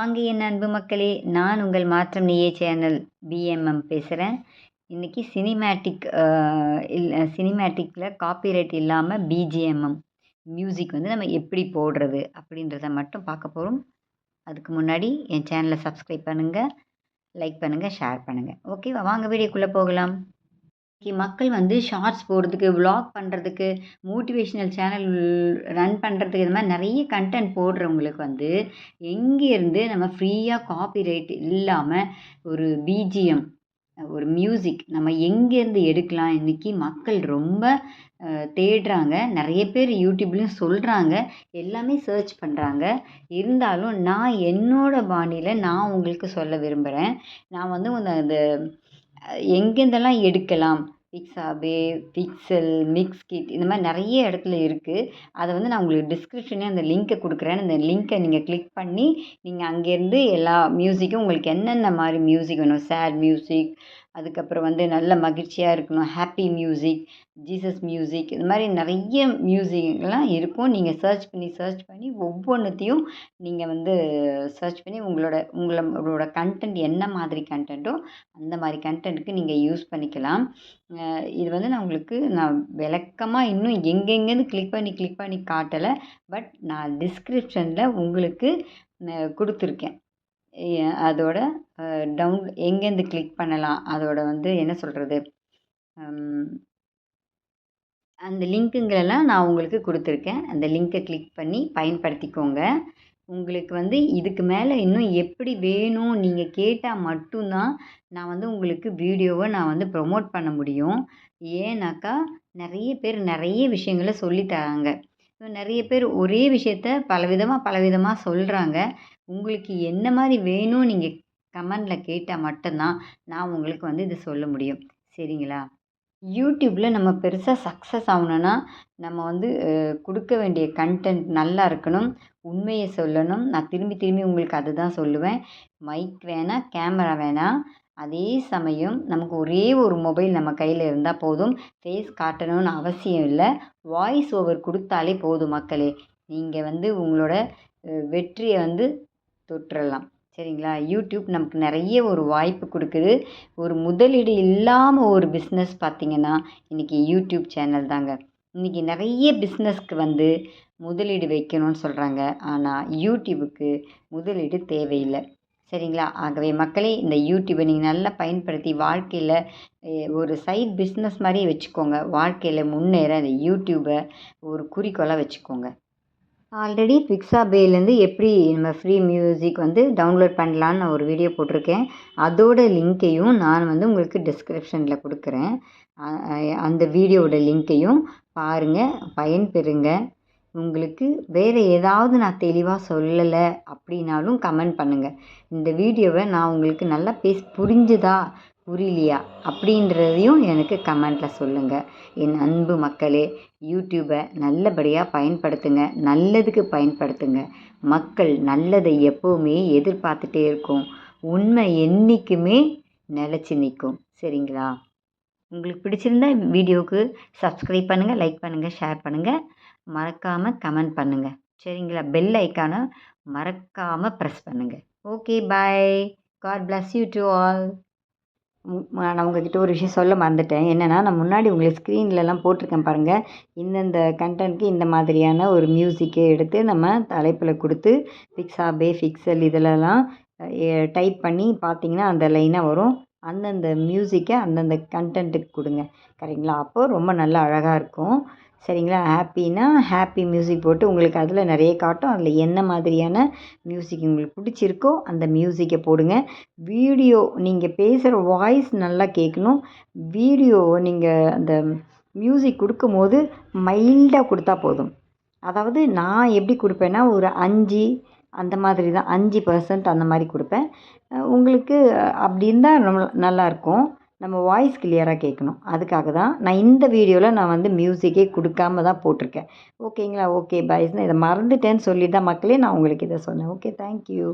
வாங்க என் அன்பு மக்களே நான் உங்கள் மாற்றம் நீயே சேனல் பிஎம்எம் பேசுகிறேன் இன்றைக்கி சினிமேட்டிக் இல்லை சினிமேட்டிக்கில் காப்பிரைட் இல்லாமல் பிஜிஎம்எம் மியூசிக் வந்து நம்ம எப்படி போடுறது அப்படின்றத மட்டும் பார்க்க போகிறோம் அதுக்கு முன்னாடி என் சேனலை சப்ஸ்கிரைப் பண்ணுங்கள் லைக் பண்ணுங்கள் ஷேர் பண்ணுங்கள் ஓகேவா வாங்க வீடியோக்குள்ளே போகலாம். இன்றைக்கி மக்கள் வந்து ஷார்ட்ஸ் போடுறதுக்கு விலாக் பண்ணுறதுக்கு மோட்டிவேஷ்னல் சேனல் ரன் பண்ணுறதுக்கு இது மாதிரி நிறைய கண்டென்ட் போடுறவங்களுக்கு வந்து எங்கேருந்து நம்ம ஃப்ரீயாக காப்பி ரைட் இல்லாமல் ஒரு பிஜிஎம் ஒரு மியூசிக் நம்ம எங்கேருந்து எடுக்கலாம்? இன்றைக்கி மக்கள் ரொம்ப தேடுறாங்க. நிறைய பேர் யூடியூப்லேயும் சொல்கிறாங்க எல்லாமே சர்ச் பண்ணுறாங்க இருந்தாலும் நான் என்னோடய பாணியில் நான் உங்களுக்கு சொல்ல விரும்புகிறேன் நான் வந்து அந்த எங்கேருந்தெல்லாம் எடுக்கலாம்? பிக்ஸாபே பிக்சல் மிக்ஸ் கிட் இந்த மாதிரி நிறைய இடத்துல இருக்குது அதை வந்து நான் உங்களுக்கு டிஸ்கிரிப்ஷனே அந்த லிங்க்கை கொடுக்குறேன். அந்த லிங்க்கை நீங்கள் கிளிக் பண்ணி நீங்கள் அங்கேருந்து எல்லா மியூசிக்கும் உங்களுக்கு என்னென்ன மாதிரி மியூசிக் வேணும்? சேட் மியூசிக் அதுக்கப்புறம் வந்து நல்ல மகிழ்ச்சியாக இருக்கணும். ஹாப்பி மியூசிக் ஜீசஸ் மியூசிக் இது மாதிரி நிறைய மியூசிக்லாம் இருக்கும். நீங்கள் சர்ச் பண்ணி சர்ச் பண்ணி ஒவ்வொன்றுத்தையும் நீங்கள் வந்து சர்ச் பண்ணி உங்களோட உங்களோட கண்டென்ட் என்ன மாதிரி கண்டென்ட்டோ அந்த மாதிரி கண்டென்ட்டுக்கு நீங்கள் யூஸ் பண்ணிக்கலாம். இது வந்து நான் உங்களுக்கு நான் விளக்கமாக இன்னும் எங்கெங்கேருந்து கிளிக் பண்ணி கிளிக் பண்ணி காட்டலை. பட் நான் டிஸ்கிரிப்ஷனில் உங்களுக்கு கொடுத்துருக்கேன். அதோட டவுன் எங்கேருந்து கிளிக் பண்ணலாம்? அதோட வந்து என்ன சொல்கிறது அந்த லிங்க்குங்களெல்லாம் நான் உங்களுக்கு கொடுத்துருக்கேன். அந்த லிங்க்கை கிளிக் பண்ணி பயன்படுத்திக்கோங்க. உங்களுக்கு வந்து இதுக்கு மேலே இன்னும் எப்படி வேணும் நீங்கள் கேட்டால் மட்டும்தான் நான் வந்து உங்களுக்கு வீடியோவை நான் வந்து ப்ரொமோட் பண்ண முடியும். ஏன்னாக்கா நிறைய பேர் நிறைய விஷயங்களை சொல்லித்தராங்க நிறைய பேர் ஒரே விஷயத்த பலவிதமாக பலவிதமாக சொல்கிறாங்க உங்களுக்கு என்ன மாதிரி வேணும் நீங்கள் கமெண்டில் கேட்டால் மட்டும்தான் நான் உங்களுக்கு வந்து இதை சொல்ல முடியும். சரிங்களா? யூடியூப்பில் நம்ம பெருசாக சக்ஸஸ் ஆகணுன்னா நம்ம வந்து கொடுக்க வேண்டிய கண்டென்ட் நல்லா இருக்கணும். உண்மையை சொல்லணும். நான் திரும்பி திரும்பி உங்களுக்கு அதுதான் சொல்லுவேன். மைக் வேணாம் கேமரா வேணாம் அதே சமயம் நமக்கு ஒரே ஒரு மொபைல் நம்ம கையில் இருந்தால் போதும். ஃபேஸ் காட்டணும்னு அவசியம் இல்லை. வாய்ஸ் ஓவர் கொடுத்தாலே போதும் மக்களே. நீங்கள் வந்து உங்களோட வெற்றியை வந்து தொற்றலாம். சரிங்களா? யூடியூப் நமக்கு நிறைய ஒரு வாய்ப்பு கொடுக்குது. ஒரு முதலீடு இல்லாமல் ஒரு பிஸ்னஸ் பார்த்திங்கன்னா இன்றைக்கி யூடியூப் சேனல் தாங்க. இன்றைக்கி நிறைய பிஸ்னஸ்க்கு வந்து முதலீடு வைக்கணும்னு சொல்கிறாங்க ஆனால் யூடியூபுக்கு முதலீடு தேவையில்லை. சரிங்களா? ஆகவே மக்களே இந்த யூடியூப்பை நீங்கள் நல்லா பயன்படுத்தி வாழ்க்கையில் ஒரு சைட் பிஸ்னஸ் மாதிரி வச்சுக்கோங்க. வாழ்க்கையில் முன்னேற அந்த யூடியூப்பை ஒரு குறிக்கோளாக வச்சுக்கோங்க. ஆல்ரெடி பிக்ஸாபேலேருந்து எப்படி நம்ம ஃப்ரீ மியூசிக் வந்து டவுன்லோட் பண்ணலான்னு நான் ஒரு வீடியோ போட்டிருக்கேன். அதோட லிங்க்கையும் நான் வந்து உங்களுக்கு டிஸ்கிரிப்ஷனில் கொடுக்குறேன். அந்த வீடியோவோட லிங்க்கையும் பாருங்கள் பயன்பெறுங்க. உங்களுக்கு வேறு ஏதாவது நான் தெளிவாக சொல்லலை அப்படின்னாலும் கமெண்ட் பண்ணுங்கள் இந்த வீடியோவை நான் உங்களுக்கு நல்லா பேசி புரிஞ்சுதா? புரியலையா? அப்படின்றதையும் எனக்கு கமெண்ட்டில் சொல்லுங்கள் என் அன்பு மக்களே யூடியூப்பை நல்லபடியாக பயன்படுத்துங்க நல்லதுக்கு பயன்படுத்துங்க. மக்கள் நல்லதை எப்போவுமே எதிர்பார்த்துட்டே இருக்கும். உண்மை என்றைக்குமே நிலச்சி நிற்கும். சரிங்களா? உங்களுக்கு பிடிச்சிருந்தா வீடியோவுக்கு சப்ஸ்கிரைப் பண்ணுங்கள் லைக் பண்ணுங்கள் ஷேர் பண்ணுங்கள் மறக்காமல் கமெண்ட் பண்ணுங்கள் சரிங்களா? பெல் ஐக்கானை மறக்காமல் ப்ரெஸ் பண்ணுங்கள் okay bye God bless you to all நான் உங்ககிட்ட ஒரு விஷயம் சொல்ல மறந்துட்டேன். என்னென்னா நான் முன்னாடி உங்களுக்கு ஸ்க்ரீன்லலாம் போட்டிருக்கேன் பாருங்கள் இந்தந்த கண்டென்ட்க்கு இந்த மாதிரியான ஒரு மியூசிக்கை எடுத்து நம்ம தலைப்பில் கொடுத்து ஃபிக்ஸாபே ஃபிக்சல் இதிலலாம் டைப் பண்ணி பார்த்தீங்கன்னா அந்த லைனாக வரும். அந்தந்த மியூசிக்கை அந்தந்த கண்டென்ட்டுக்கு கொடுங்க. சரிங்களா? அப்போது ரொம்ப நல்லா அழகாக இருக்கும். சரிங்களா? ஹாப்பினா ஹாப்பி மியூசிக் போட்டு உங்களுக்கு அதில் நிறைய காட்டும். அதில் என்ன மாதிரியான மியூசிக் உங்களுக்கு பிடிச்சிருக்கோ அந்த மியூசிக்கை போடுங்க. வீடியோ நீங்கள் பேசுகிற வாய்ஸ் நல்லா கேட்கணும். வீடியோ நீங்கள் அந்த மியூசிக் கொடுக்கும்போது மைல்டாக கொடுத்தா போதும். அதாவது நான் எப்படி கொடுப்பேன்னா ஒரு அஞ்சு அந்த மாதிரி தான் அஞ்சு பர்சன்ட் அந்த மாதிரி கொடுப்பேன். உங்களுக்கு அப்படி இருந்தால் ரொம்ப நல்லாயிருக்கும் நம்ம வாய்ஸ் கிளியராக கேட்கணும் அதுக்காக தான் நான் இந்த வீடியோவில் நான் வந்து மியூசிக்கே கொடுக்காம தான் போட்டிருக்கேன். ஓகேங்களா ஓகே பாய்ஸ்னு இதை மறந்துட்டேன்னு சொல்லி தான் மக்களே நான் உங்களுக்கு இதை சொன்னேன். Okay thank you